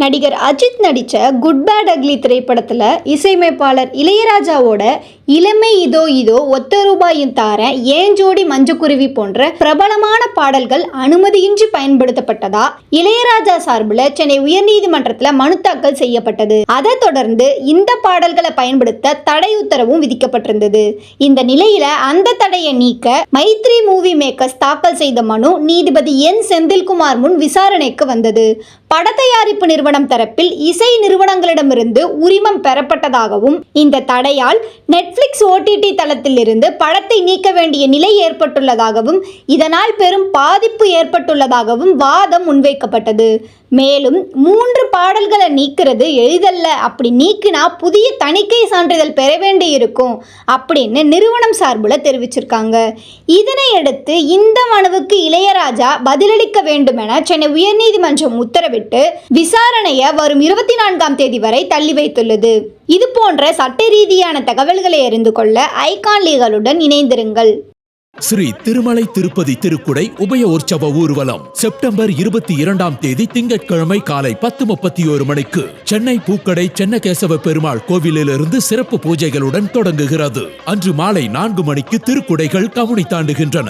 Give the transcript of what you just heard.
நடிகர் அஜித் நடித்த good bad ugly திரைப்படத்தில் இசையமைப்பாளர் இளையராஜாவோட இளமை இதோ இதோ ஒத்த ரூபாயும் தார ஏன் ஜோடி மஞ்சக்குருவி போன்ற பிரபலமான பாடல்கள் அனுமதியின்றி பயன்படுத்தப்பட்டதா? இளையராஜா சார்பில் சென்னை உயர்நீதிமன்றத்தில் மனு தாக்கல் செய்யப்பட்டது. அதைத் தொடர்ந்து இந்த பாடல்களை பயன்படுத்த தடை உத்தரவும் விதிக்கப்பட்டிருந்தது. இந்த நிலையில அந்த தடையை நீக்க மைத்ரி மூவி மேக்கர்ஸ் தாக்கல் செய்த மனு நீதிபதி என் செந்தில்குமார் முன் விசாரணைக்கு வந்தது. படத்தயாரிப்பு நிறுவனம் தரப்பில் இசை நிறுவனங்களிடமிருந்து உரிமம் பெறப்பட்டதாகவும் இந்த தடையால் நெட்ஃபிளிக்ஸ் ஓடிடி தளத்திலிருந்து படத்தை நீக்க வேண்டிய நிலை ஏற்பட்டுள்ளதாகவும் இதனால் பெரும் பாதிப்பு ஏற்பட்டுள்ளதாகவும் வாதம் முன்வைக்கப்பட்டது. மேலும் மூன்று பாடல்களை நீக்கிறது எளிதல்ல. அப்படி நீக்கினா புதிய தணிக்கை சான்றிதழ் பெற வேண்டியிருக்கும் அப்படின்னு நிறுவனம் சார்பில் தெரிவிச்சிருக்காங்க. இதனையடுத்து இந்த மனுவுக்கு இளையராஜா பதிலளிக்க வேண்டும் என சென்னை உயர்நீதிமன்றம் உத்தரவிட்டு விசாரணையை வரும் இருபத்தி நான்காம் தேதி வரை தள்ளி வைத்துள்ளது. இது போன்ற சட்ட ரீதியான தகவல்களை அறிந்து கொள்ள ஐகான் லீகலுடன் இணைந்திருங்கள். ஸ்ரீ திருமலை திருப்பதி திருக்குடை உபய உற்சவ ஊர்வலம் செப்டம்பர் இருபத்தி இரண்டாம் தேதி திங்கட்கிழமை காலை பத்து முப்பத்தி ஒரு மணிக்கு சென்னை பூக்கடை சென்னகேசவ பெருமாள் கோவிலிலிருந்து சிறப்பு பூஜைகளுடன் தொடங்குகிறது. அன்று மாலை நான்கு மணிக்கு திருக்குடைகள் கமுனி தாண்டுகின்றன.